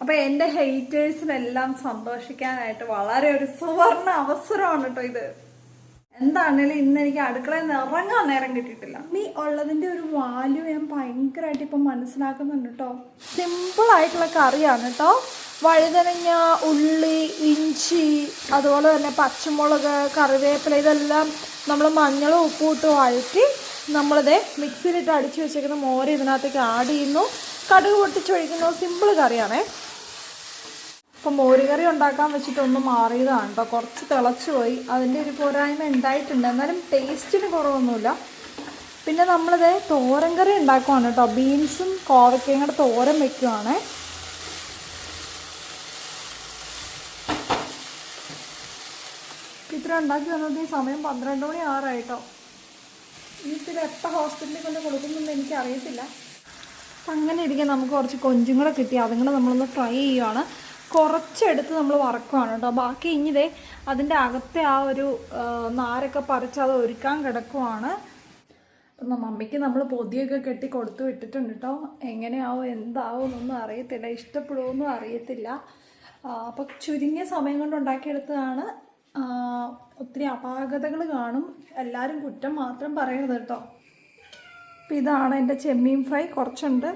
അപ്പൊ എന്റെ ഹെയ്റ്റേഴ്സിനെല്ലാം സന്തോഷിക്കാനായിട്ട് വളരെ ഒരു സുവർണ അവസരമാണ് കേട്ടോ ഇത്. എന്താണേലും ഇന്ന് എനിക്ക് അടുക്കളയിൽ നിന്ന് ഇറങ്ങാൻ നേരം കിട്ടിയിട്ടില്ല. നീ ഉള്ളതിന്റെ ഒരു വാല്യൂ ഞാൻ ഭയങ്കരമായിട്ട് ഇപ്പം മനസ്സിലാക്കുന്നുണ്ട് കേട്ടോ. സിമ്പിൾ ആയിട്ടുള്ള കറിയാണ് കേട്ടോ. വഴുതനങ്ങ ഉള്ളി ഇഞ്ചി അതുപോലെ തന്നെ പച്ചമുളക് കറിവേപ്പില ഇതെല്ലാം നമ്മൾ മഞ്ഞളും ഉപ്പും ഇട്ട് വഴറ്റി നമ്മളിത് മിക്സിയിലിട്ട് അടിച്ചു വെച്ചേക്കുന്ന മോര് ഇതിനകത്തേക്ക് ആഡ് ചെയ്യുന്നു. കടുക് പൊട്ടിച്ചൊഴിക്കുന്നു സിമ്പിൾ കറിയാണേ. അപ്പം മോരുകറി ഉണ്ടാക്കാൻ വെച്ചിട്ട് ഒന്ന് മാറിയതാണ് കേട്ടോ കുറച്ച് തിളച്ചു പോയി. അതിന്റെ ഒരു പോരായ്മ ഉണ്ടായിട്ടുണ്ട്. എന്നാലും ടേസ്റ്റിന് കുറവൊന്നുമില്ല. പിന്നെ നമ്മളിത് തോരൻ കറി ഉണ്ടാക്കുവാണ് കേട്ടോ ബീൻസും കോവയ്ക്കയും കൂടെ തോരൻ വെക്കുവാണ്. ഇത്ര ഉണ്ടാക്കി വന്നത് ഈ സമയം പന്ത്രണ്ട് മണി ആറായിട്ടോ ഇനിയിപ്പോൾ എപ്പോൾ ഹോസ്പിറ്റലിൽ കൊണ്ട് എനിക്ക് അറിയത്തില്ല അങ്ങനെ ഇരിക്കാൻ നമുക്ക് കുറച്ച് കൊഞ്ചും കൂടെ കിട്ടി. അതും നമ്മളൊന്ന് ഫ്രൈ ചെയ്യുവാണ്. കുറച്ചെടുത്ത് നമ്മൾ വറക്കുവാണ് കേട്ടോ. ബാക്കി ഇനിതേ അതിന്റെ അകത്തെ ആ ഒരു നാരൊക്കെ പറിച്ച് അത് ഒരുക്കാൻ കിടക്കുവാണ്. അപ്പം മമ്മിക്ക് നമ്മൾ പൊതിയൊക്കെ കെട്ടി കൊടുത്തു വിട്ടിട്ടുണ്ട് കേട്ടോ. എങ്ങനെയാവും എന്താവും എന്നൊന്നും അറിയത്തില്ല. ഇഷ്ടപ്പെടുമോന്നും അറിയത്തില്ല. അപ്പം ചുരുങ്ങിയ സമയം കൊണ്ട് ഉണ്ടാക്കിയെടുത്തതാണ്. ഒത്തിരി അപാകതകൾ കാണും. എല്ലാവരും കുറ്റം മാത്രം പറയരുത് കേട്ടോ. അപ്പം ഇതാണ് എന്റെ ചെമ്മീൻ ഫ്രൈ. കുറച്ചുണ്ട്.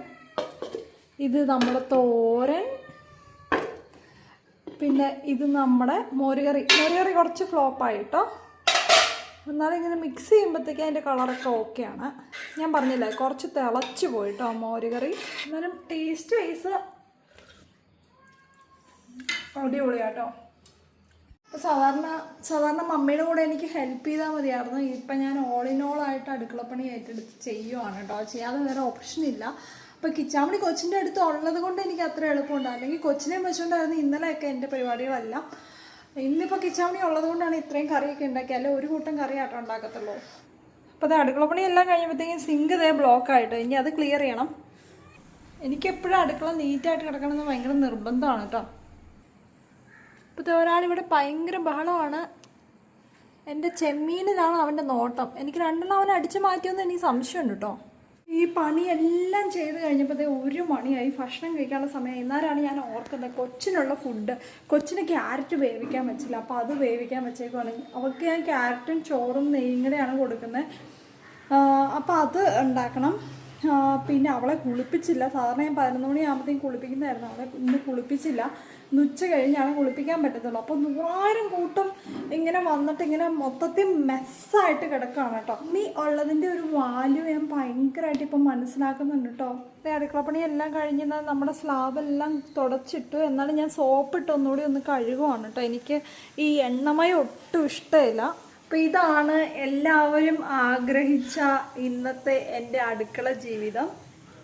ഇത് നമ്മുടെ തോരൻ. പിന്നെ ഇത് നമ്മുടെ മോരുകറി. മോരുകറി കുറച്ച് ഫ്ലോപ്പായിട്ടോ എന്നാലും ഇങ്ങനെ മിക്സ് ചെയ്യുമ്പോഴത്തേക്ക് അതിന്റെ കളറൊക്കെ ഓക്കെയാണ് ഞാൻ പറഞ്ഞില്ലേ കുറച്ച് തിളച്ച് പോയിട്ടോ മോരുകറി. എന്നാലും ടേസ്റ്റ് വൈസ് അടിപൊളിയാട്ടോ. അപ്പോൾ സാധാരണ സാധാരണ മമ്മിയുടെ കൂടെ എനിക്ക് ഹെൽപ്പ് ചെയ്താൽ മതിയായിരുന്നു. ഇപ്പം ഞാൻ ഓൾ ഇൻ ഓൾ ആയിട്ട് അടുക്കളപ്പണി ഏറ്റെടുത്ത് ചെയ്യുവാണ് കേട്ടോ ചെയ്യാതെ വേറെ ഓപ്ഷൻ ഇല്ല. അപ്പോൾ കിച്ചാമണി കൊച്ചിന്റെ അടുത്ത് ഉള്ളത് കൊണ്ട് എനിക്ക് അത്ര എളുപ്പമുണ്ട്. അല്ലെങ്കിൽ കൊച്ചിനെ വെച്ചുകൊണ്ടായിരുന്നു ഇന്നലെയൊക്കെ എന്റെ പരിപാടികളെല്ലാം. ഇന്നിപ്പോൾ കിച്ചാമണി ഉള്ളത് കൊണ്ടാണ് ഇത്രയും കറിയൊക്കെ ഉണ്ടാക്കി അല്ലെ ഒരു കൂട്ടം കറി ആട്ടോ ഉണ്ടാക്കത്തുള്ളൂ. അപ്പോൾ അത് അടുക്കള പണിയെല്ലാം കഴിയുമ്പോഴത്തേക്കും സിങ്ക് ഇതേ ബ്ലോക്ക് ആയിട്ട്. ഇനി അത് ക്ലിയർ ചെയ്യണം. എനിക്കെപ്പോഴും അടുക്കള നീറ്റായിട്ട് കിടക്കണമെന്ന് ഭയങ്കര നിർബന്ധമാണ് കേട്ടോ. ഇപ്പോഴത്തെ ഒരാളിവിടെ ഭയങ്കര ബഹളമാണ്. എന്റെ ചെമ്മീനിലാണ് അവന്റെ നോട്ടം. എനിക്ക് രണ്ടെണ്ണം അവൻ അടിച്ചു മാറ്റിയെന്ന് എനിക്ക് സംശയമുണ്ട് കേട്ടോ. ഈ പണിയെല്ലാം ചെയ്ത് കഴിഞ്ഞപ്പോഴത്തേ ഒരു മണിയായി ഭക്ഷണം കഴിക്കാനുള്ള സമയം. എന്നാലാണ് ഞാൻ ഓർക്കുന്നത്? കൊച്ചിനുള്ള ഫുഡ് കൊച്ചിന് ക്യാരറ്റ് വേവിക്കാൻ വെച്ചില്ല. അപ്പോൾ അത് വേവിക്കാൻ വെച്ചേക്കുവാണ്. അവൾക്ക് ഞാൻ ക്യാരറ്റും ചോറും നെയ്യും കൂടെയാണ് കൊടുക്കുന്നത്. അപ്പോൾ അത് ഉണ്ടാക്കണം. പിന്നെ അവളെ കുളിപ്പിച്ചില്ല. സാധാരണ ഞാൻ പതിനൊന്ന് മണിയാകുമ്പോഴത്തേക്കും കുളിപ്പിക്കുന്നതായിരുന്നു. അവളെ ഇന്ന് കുളിപ്പിച്ചില്ല. ഇന്ന് ഉച്ച കഴിഞ്ഞാണ് കുളിപ്പിക്കാൻ പറ്റത്തുള്ളൂ. അപ്പോൾ നൂറായിരം കൂട്ടം ഇങ്ങനെ വന്നിട്ട് ഇങ്ങനെ മൊത്തത്തിൽ മെസ്സായിട്ട് കിടക്കുകയാണ് കേട്ടോ. നീ ഉള്ളതിന്റെ ഒരു വാല്യൂ ഞാൻ ഭയങ്കരമായിട്ട് ഇപ്പം മനസ്സിലാക്കുന്നുണ്ട് കേട്ടോ. അടുക്കളപ്പണി എല്ലാം കഴിഞ്ഞ് നമ്മുടെ സ്ലാബെല്ലാം തുടച്ചിട്ടു. എന്നാലും ഞാൻ സോപ്പിട്ട് ഒന്നുകൂടി ഒന്ന് കഴുകുവാണ് കേട്ടോ. എനിക്ക് ഈ എണ്ണമയം ഒട്ടും ഇഷ്ടമില്ല. അപ്പം ഇതാണ് എല്ലാവരും ആഗ്രഹിച്ച ഇന്നത്തെ എന്റെ അടുക്കള ജീവിതം.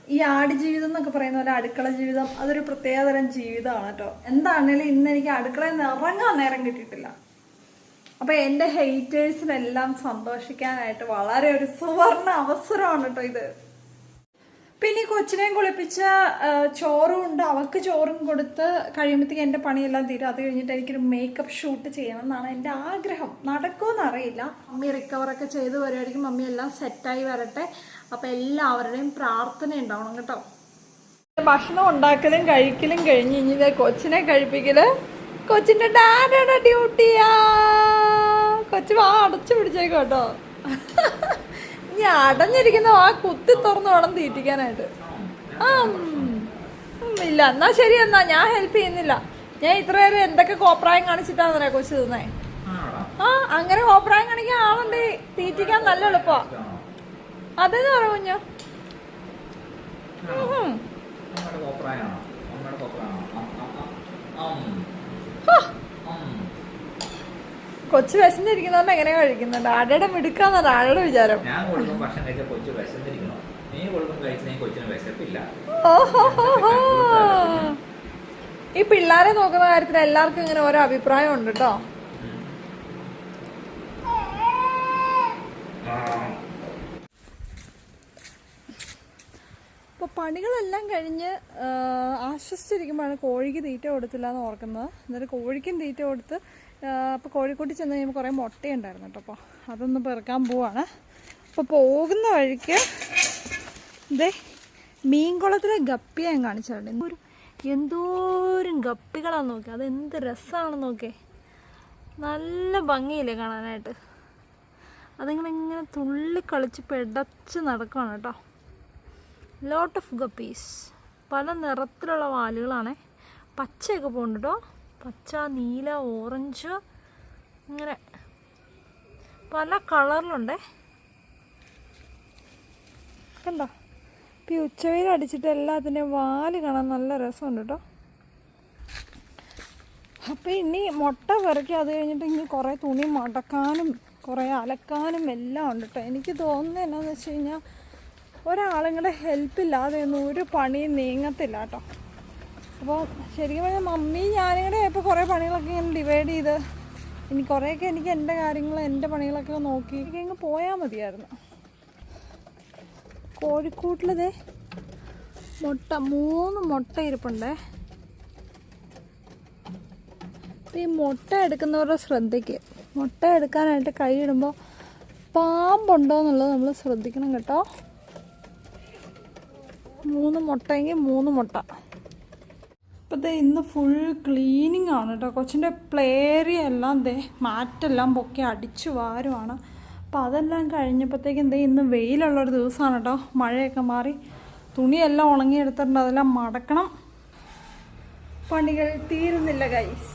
ഈ ആട് ജീവിതം എന്നൊക്കെ പറയുന്ന പോലെ അടുക്കള ജീവിതം അതൊരു പ്രത്യേകതരം ജീവിതമാണ് കേട്ടോ. എന്താണേലും ഇന്ന് എനിക്ക് അടുക്കളയിൽ നിന്ന് ഇറങ്ങാൻ നേരം കിട്ടിയിട്ടില്ല. അപ്പൊ എന്റെ ഹെയ്റ്റേഴ്സിനെല്ലാം സന്തോഷിക്കാനായിട്ട് വളരെ ഒരു സുവർണ അവസരമാണ് കേട്ടോ ഇത്. പിന്നെ ഈ കൊച്ചിനെയും കുളിപ്പിച്ച ചോറും ഉണ്ട്. അവൾക്ക് ചോറും കൊടുത്ത് കഴിയുമ്പോഴത്തേക്ക് എന്റെ പണിയെല്ലാം തീരും. അത് കഴിഞ്ഞിട്ട് എനിക്കൊരു മേക്കപ്പ് ഷൂട്ട് ചെയ്യണം എന്നാണ് എന്റെ ആഗ്രഹം. നടക്കുമെന്ന് അറിയില്ല. മമ്മി റിക്കവറൊക്കെ ചെയ്ത് വരുമായിരിക്കും മമ്മി എല്ലാം സെറ്റായി വരട്ടെ. അപ്പം എല്ലാവരുടെയും പ്രാർത്ഥന ഉണ്ടാവണം കേട്ടോ. ഭക്ഷണം ഉണ്ടാക്കലും കഴിക്കലും കഴിഞ്ഞ് ഇനി കൊച്ചിനെ കഴിപ്പിക്കൽ കൊച്ചിന്റെ ഡാഡയുടെ ഡ്യൂട്ടിയാ കൊച്ചു വാ അടച്ചു പിടിച്ചേക്കോ കേട്ടോ. ഇനി അടഞ്ഞിരിക്കുന്ന ആ കുത്തി തുറന്ന് വേണം തീറ്റിക്കാനായിട്ട്. ആ ഇല്ല. എന്നാ ശരി എന്നാ. ഞാൻ ഹെൽപ്പ് ചെയ്യുന്നില്ല. ഞാൻ ഇത്രയേറെ എന്തൊക്കെ കോപ്രായം കാണിച്ചിട്ടാന്ന് പറയാ കൊച്ചു തിന്നേ? ആ അങ്ങനെ കോപ്രായം കാണിക്കാൻ ആളുണ്ട്. തീറ്റിക്കാൻ നല്ല എളുപ്പമാ അതെന്ന് പറ കുഞ്ഞു? ഹും അമ്മയുടെ കൊച്ചു വിശന്നിരിക്കുന്നതുകൊണ്ട് എങ്ങനെ കഴിക്കുന്നുണ്ട് ആടയുടെ മിടുക്കാന്നാണ് ആടയുടെ വിചാരം. ഞാൻ കൊടുക്കും ഭക്ഷണം കൊച്ചു വിശന്നിരിക്കണോ നീ കൊടുക്കും കഴിച്ച് കൊച്ചിന് വിശപ്പില്ല. ഈ പിള്ളേരെ നോക്കുന്ന കാര്യത്തിൽ എല്ലാവർക്കും ഇങ്ങനെ ഓരോ അഭിപ്രായം ഉണ്ട് കേട്ടോ അപ്പോൾ പണികളെല്ലാം കഴിഞ്ഞ് ആശ്വസിച്ചിരിക്കുമ്പോഴാണ് കോഴിക്ക് തീറ്റ കൊടുത്തില്ല എന്ന് ഓർക്കുന്നത്. എന്നിട്ട് കോഴിക്കും തീറ്റ കൊടുത്ത് അപ്പോൾ കോഴിക്കോട്ടിൽ ചെന്ന് കഴിയുമ്പോൾ കുറേ മുട്ടയുണ്ടായിരുന്നു കേട്ടോ അപ്പോൾ അതൊന്ന് പെറുക്കാൻ പോവാണ്. അപ്പോൾ പോകുന്ന വഴിക്ക് ഇതേ മീൻകുളത്തിലെ ഗപ്പിയെ ഞാൻ കാണിച്ചിട്ടുണ്ട് ഒരു എന്തോരം ഗപ്പികളാണെന്ന് നോക്കി അത് എന്ത് രസമാണെന്ന് നോക്കേ നല്ല ഭംഗിയില്ലേ കാണാനായിട്ട്. അതിങ്ങനെ തുള്ളി കളിച്ച് പെടച്ച് നടക്കുകയാണ് കേട്ടോ. ലോട്ട് ഓഫ് ഗപ്പീസ് പല നിറത്തിലുള്ള വാലുകളാണേ. പച്ചയൊക്കെ പോകുന്നുണ്ട് കേട്ടോ. പച്ച നീല ഓറഞ്ച് ഇങ്ങനെ പല കളറിലുണ്ടേ. കണ്ടോ? ഇപ്പം ഈ ഉച്ചവെയിൽ അടിച്ചിട്ട് എല്ലാത്തിന്റെയും വാൽ കാണാൻ നല്ല രസമുണ്ട് കേട്ടോ അപ്പം ഇനി മുട്ട പെറുക്കി അത് കഴിഞ്ഞിട്ട് ഇനി കുറേ തുണി മടക്കാനും കുറേ അലക്കാനും എല്ലാം ഉണ്ട് കേട്ടോ എനിക്ക് തോന്നുന്നത് എന്നാന്ന് വെച്ച് കഴിഞ്ഞാൽ ഒരാളുങ്ങളുടെ ഹെൽപ്പില്ലാതെ ഒന്നും ഒരു പണിയും നീങ്ങത്തില്ല കേട്ടോ അപ്പോൾ ശരിക്കും പറഞ്ഞാൽ മമ്മി ഞാനും കൂടെ ഇപ്പോൾ കുറേ പണികളൊക്കെ ഇങ്ങനെ ഡിവൈഡ് ചെയ്ത് ഇനി കുറേയൊക്കെ എനിക്ക് എന്റെ കാര്യങ്ങൾ എന്റെ പണികളൊക്കെ നോക്കി. അങ്ങ് പോയാൽ മതിയായിരുന്നു. കോഴിക്കൂട്ടിലതേ മുട്ട മൂന്ന് മുട്ട ഇരിപ്പുണ്ടേ. ഈ മുട്ട എടുക്കുന്നവരുടെ ശ്രദ്ധയ്ക്ക്. മുട്ട എടുക്കാനായിട്ട് കൈയിടുമ്പോൾ പാമ്പുണ്ടോ എന്നുള്ളത് നമ്മൾ ശ്രദ്ധിക്കണം കേട്ടോ. മൂന്ന് മുട്ടയെങ്കിൽ മൂന്ന് മുട്ട. അപ്പോൾ ദേ ഇന്ന് ഫുൾ ക്ലീനിങ് ആണ് കേട്ടോ കൊച്ചിന്റെ പ്ലേറി എല്ലാം ദേ മാറ്റെല്ലാം പൊക്കി അടിച്ചു വാരുവാണ്. അപ്പോൾ അതെല്ലാം കഴിഞ്ഞപ്പോഴത്തേക്കും ദേ ഇന്ന് വെയിലുള്ളൊരു ദിവസമാണ് കേട്ടോ മഴയൊക്കെ മാറി. തുണിയെല്ലാം ഉണങ്ങിയെടുത്തിട്ടുണ്ട്. അതെല്ലാം മടക്കണം. പണികൾ തീരുന്നില്ല ഗൈസ്